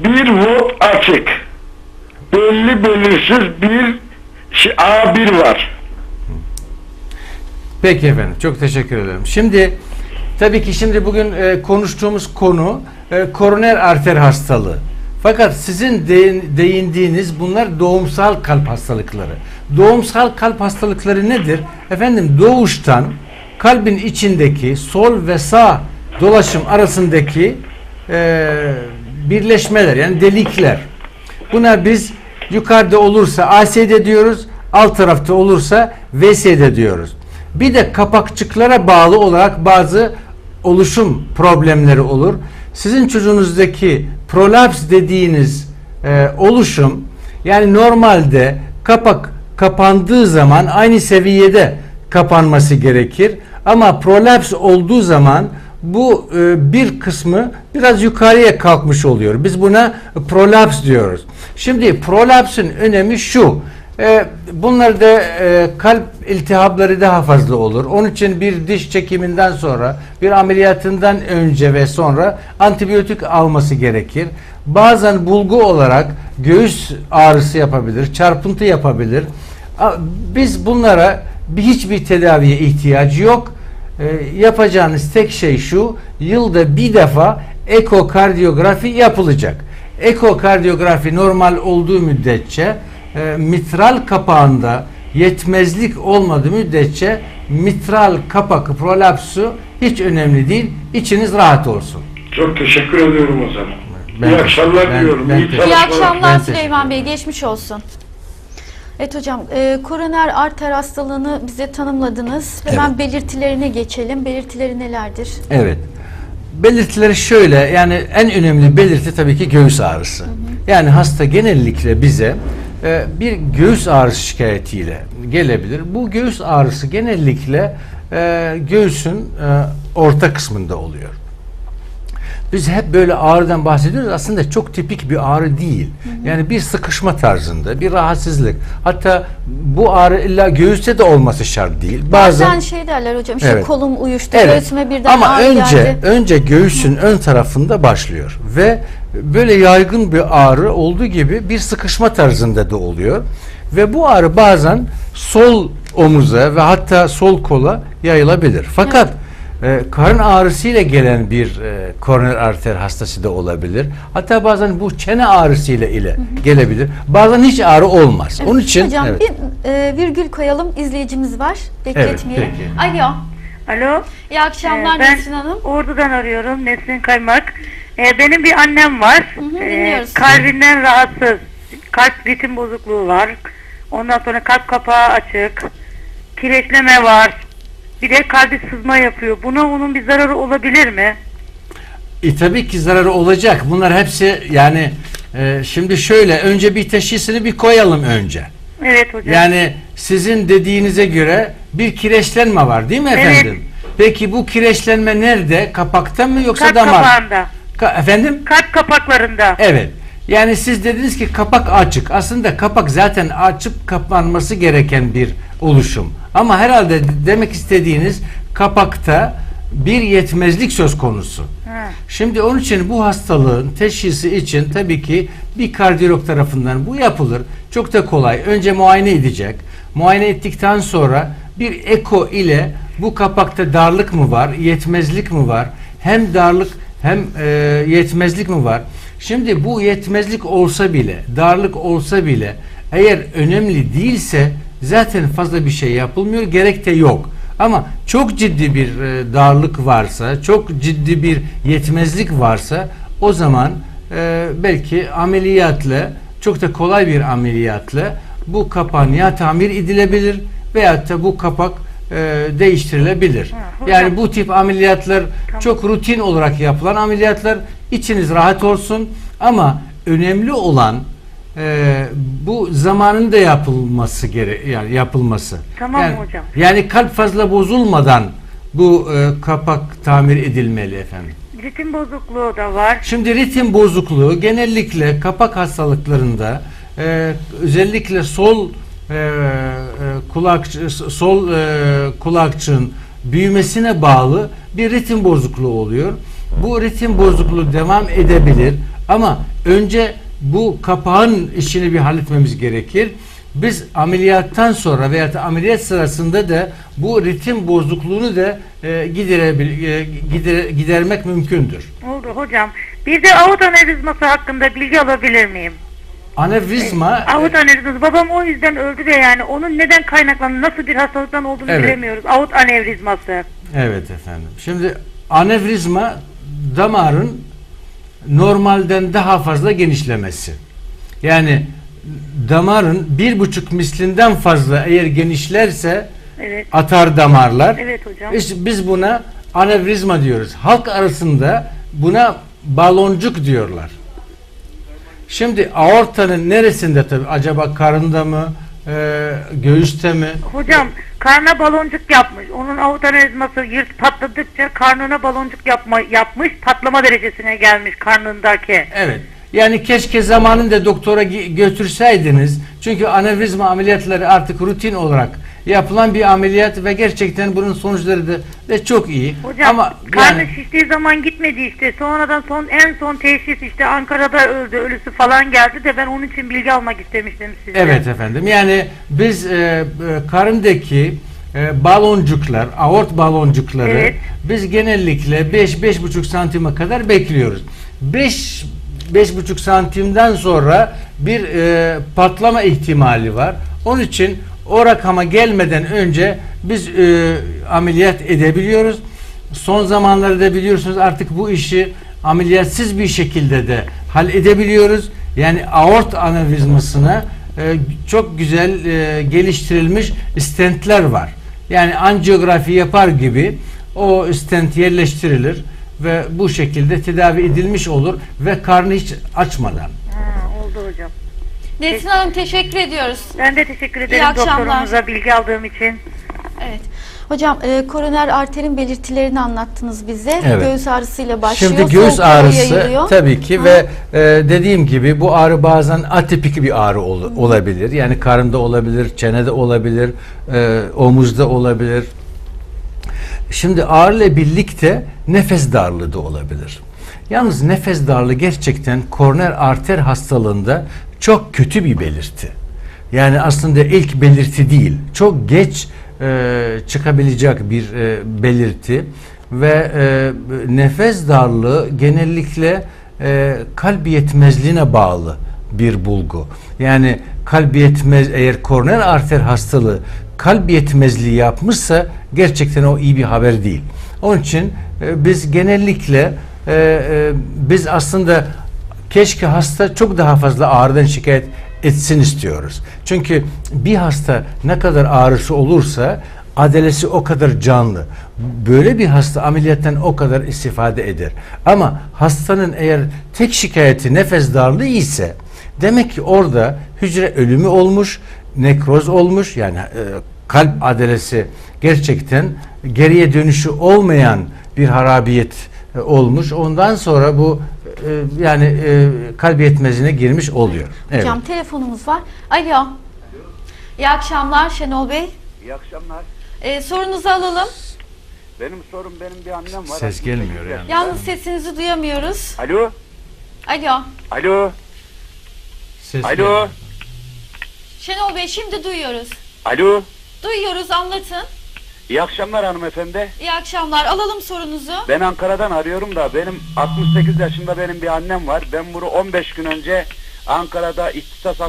Bir volt açık. Belli belirsiz bir şey- A1 var. Peki efendim. Çok teşekkür ederim. Şimdi tabii ki şimdi bugün e, konuştuğumuz konu e, koroner arter hastalığı. Fakat sizin değin- değindiğiniz bunlar doğumsal kalp hastalıkları. Doğumsal kalp hastalıkları nedir? Efendim doğuştan kalbin içindeki sol ve sağ dolaşım arasındaki e, birleşmeler yani delikler. Buna biz yukarıda olursa ASD diyoruz, alt tarafta olursa VSD diyoruz. Bir de kapakçıklara bağlı olarak bazı oluşum problemleri olur. Sizin çocuğunuzdaki prolaps dediğiniz e, oluşum yani normalde kapak kapandığı zaman aynı seviyede kapanması gerekir. Ama prolaps olduğu zaman bu e, bir kısmı biraz yukarıya kalkmış oluyor. Biz buna prolaps diyoruz. Şimdi prolapsın önemi şu. E, bunlarda e, kalp iltihapları daha fazla olur. Onun için bir diş çekiminden sonra, bir ameliyatından önce ve sonra antibiyotik alması gerekir. Bazen bulgu olarak göğüs ağrısı yapabilir, çarpıntı yapabilir. Biz bunlara bir hiçbir tedaviye ihtiyacı yok. E, yapacağınız tek şey şu, yılda bir defa ekokardiyografi yapılacak. Ekokardiyografi normal olduğu müddetçe e, mitral kapağında yetmezlik olmadığı müddetçe mitral kapak prolapsu hiç önemli değil. İçiniz rahat olsun. Çok teşekkür ediyorum o zaman. Ben- İyi akşamlar ben- diyorum. ben İyi İyi akşamlar Ben Süleyman Bey. Geçmiş olsun. Evet hocam, e, koroner arter hastalığını bize tanımladınız. Hemen Evet. belirtilerine geçelim. Belirtileri nelerdir? Evet. Belirtileri şöyle yani en önemli belirti tabii ki göğüs ağrısı. Yani hasta genellikle bize e, bir göğüs ağrısı şikayetiyle gelebilir. Bu göğüs ağrısı genellikle e, göğsün e, orta kısmında oluyor. Biz hep böyle ağrıdan bahsediyoruz. Aslında çok tipik bir ağrı değil. Yani bir sıkışma tarzında, bir rahatsızlık. Hatta bu ağrı illa göğüste de olması şart değil. Bazen, Bazen şey derler hocam, işte Evet. kolum uyuştu, Evet. göğsüme birden Ama ağrı önce geldi. önce göğsün ön tarafında başlıyor ve böyle yaygın bir ağrı olduğu gibi bir sıkışma tarzında da oluyor ve bu ağrı bazen sol omuza ve hatta sol kola yayılabilir. Fakat e, karın ağrısıyla gelen bir e, koroner arter hastası da olabilir. Hatta bazen bu çene ağrısıyla ile gelebilir. Bazen hiç ağrı olmaz. Onun için Hocam evet. bir e, virgül koyalım. İzleyicimiz var. Bekletmeyelim. peki. Alo. Alo. İyi akşamlar Ee, ben Nesrin Hanım. Ordu'dan arıyorum. Nesrin Kaymak. Ee, benim bir annem var. Hı hı, Ee, kalbinden rahatsız. Kalp ritim bozukluğu var. Ondan sonra kalp kapağı açık. Kireçleme var. Bir de kalbi sızma yapıyor. Buna onun bir zararı olabilir mi? E tabii ki zararı olacak. Bunlar hepsi yani e, şimdi şöyle önce bir teşhisini bir koyalım önce. Evet hocam. Yani sizin dediğinize göre bir kireçlenme var değil mi Evet. efendim? Peki bu kireçlenme nerede? Kapakta mı yoksa kalp damar? kapağında. Ka- efendim? Kalp kapaklarında. Evet. Yani siz dediniz ki kapak açık. Aslında kapak zaten açıp kapanması gereken bir oluşum. Ama herhalde demek istediğiniz kapakta bir yetmezlik söz konusu. Ha. Şimdi onun için bu hastalığın teşhisi için tabii ki bir kardiyolog tarafından bu yapılır. Çok da kolay. Önce muayene edecek. Muayene ettikten sonra bir eko ile bu kapakta darlık mı var, yetmezlik mi var? Hem darlık hem e, yetmezlik mi var? Şimdi bu yetmezlik olsa bile, darlık olsa bile eğer önemli değilse zaten fazla bir şey yapılmıyor, gerek de yok. Ama çok ciddi bir e, darlık varsa, çok ciddi bir yetmezlik varsa o zaman e, belki ameliyatla, çok da kolay bir ameliyatla bu kapağın ya tamir edilebilir veyahut da bu kapak e, değiştirilebilir. Ha, yani bu tip ameliyatlar çok rutin olarak yapılan ameliyatlar. İçiniz rahat olsun ama önemli olan e, bu zamanında yapılması gere yani yapılması. Tamam yani, hocam. Yani kalp fazla bozulmadan bu e, kapak tamir edilmeli efendim. Ritim bozukluğu da var. Şimdi ritim bozukluğu genellikle kapak hastalıklarında e, özellikle sol e, e, kulak sol e, kulakçığın büyümesine bağlı bir ritim bozukluğu oluyor. Bu ritim bozukluğu devam edebilir Ama önce bu kapağın işini bir halletmemiz gerekir. Biz ameliyattan sonra veya da ameliyat sırasında da bu ritim bozukluğunu da e, giderebil, e, gider, gidermek mümkündür. Oldu hocam. Bir de aort anevrizması hakkında bilgi alabilir miyim? Anevrizma Aort anevrizması. Babam o yüzden öldü ve yani onun neden kaynaklandığını, nasıl bir hastalıktan olduğunu Evet. bilemiyoruz. Aort anevrizması. Evet efendim. Şimdi anevrizma damarın normalden daha fazla genişlemesi. Yani damarın bir buçuk mislinden fazla eğer genişlerse Evet. atar damarlar. Evet hocam. İşte biz buna anevrizma diyoruz. Halk arasında buna baloncuk diyorlar. Şimdi aortanın neresinde tabi? Acaba karında mı? E, göğüste mi? Hocam karnına baloncuk yapmış. Onun aort anevrizması yırt patladıkça karnına baloncuk yapma, yapmış. Patlama derecesine gelmiş karnındaki. Evet. Yani keşke zamanında doktora götürseydiniz. Çünkü anevrizma ameliyatları artık rutin olarak yapılan bir ameliyat ve gerçekten bunun sonuçları da, da çok iyi. Hocam Ama karnı yani şiştiği zaman gitmedi işte. Sonradan son en son teşhis işte Ankara'da öldü. Ölüsü falan geldi de ben onun için bilgi almak istemiştim sizden. evet efendim. Yani biz e, e, karındaki e, baloncuklar, aort baloncukları Evet. biz genellikle 5-5,5 santime kadar bekliyoruz. 5 5,5 santimden sonra bir e, patlama ihtimali var. Onun için o rakama gelmeden önce biz e, ameliyat edebiliyoruz. Son zamanlarda biliyorsunuz artık bu işi ameliyatsız bir şekilde de halledebiliyoruz. Yani aort anevrizmasına e, çok güzel e, geliştirilmiş stentler var. Yani anjiyografi yapar gibi o stent yerleştirilir ve bu şekilde tedavi edilmiş olur ve karnı hiç açmadan. Ha, oldu hocam. Nesrin Hanım teşekkür ediyoruz. Ben de teşekkür ederim akşamlar. doktorumuza bilgi aldığım için. Evet. Hocam e, koroner arterin belirtilerini anlattınız bize. Evet. Göğüs ağrısıyla başlıyor. Şimdi göğüs ağrısı yayılıyor. tabii ki Ha. ve e, dediğim gibi bu ağrı bazen atipik bir ağrı ol- olabilir. Yani karında olabilir, çenede olabilir, e, omuzda olabilir. Şimdi ağrıyla birlikte nefes darlığı da olabilir. Yalnız nefes darlığı gerçekten koroner arter hastalığında çok kötü bir belirti. Yani aslında ilk belirti değil. Çok geç e, çıkabilecek bir e, belirti ve e, nefes darlığı genellikle e, kalp yetmezliğine bağlı bir bulgu. Yani kalp yetmez eğer koroner arter hastalığı kalp yetmezliği yapmışsa gerçekten o iyi bir haber değil. Onun için e, biz genellikle e, e, biz aslında keşke hasta çok daha fazla ağrıdan şikayet etsin istiyoruz. Çünkü bir hasta ne kadar ağrısı olursa adalesi o kadar canlı. Böyle bir hasta ameliyattan o kadar istifade eder. Ama hastanın eğer tek şikayeti nefes darlığı ise demek ki orada hücre ölümü olmuş, nekroz olmuş yani e, kalp adalesi gerçekten geriye dönüşü olmayan bir harabiyet e, olmuş. Ondan sonra bu e, yani e, kalp yetmezliğine girmiş oluyor. Evet. Hocam telefonumuz var. Alo. İyi akşamlar Şenol Bey. İyi akşamlar. E, sorunuzu alalım. Benim sorum benim bir annem var. Ses 68 gelmiyor yani. Yalnız sesinizi duyamıyoruz. Alo. Alo. Alo. Ses Alo. geliyor. Şenol Bey şimdi duyuyoruz. Alo. Duyuyoruz anlatın. İyi akşamlar hanımefendi. İyi akşamlar. Alalım sorunuzu. Ben Ankara'dan arıyorum da benim 68 yaşında benim bir annem var. Ben bunu 15 gün önce Ankara'da ihtisas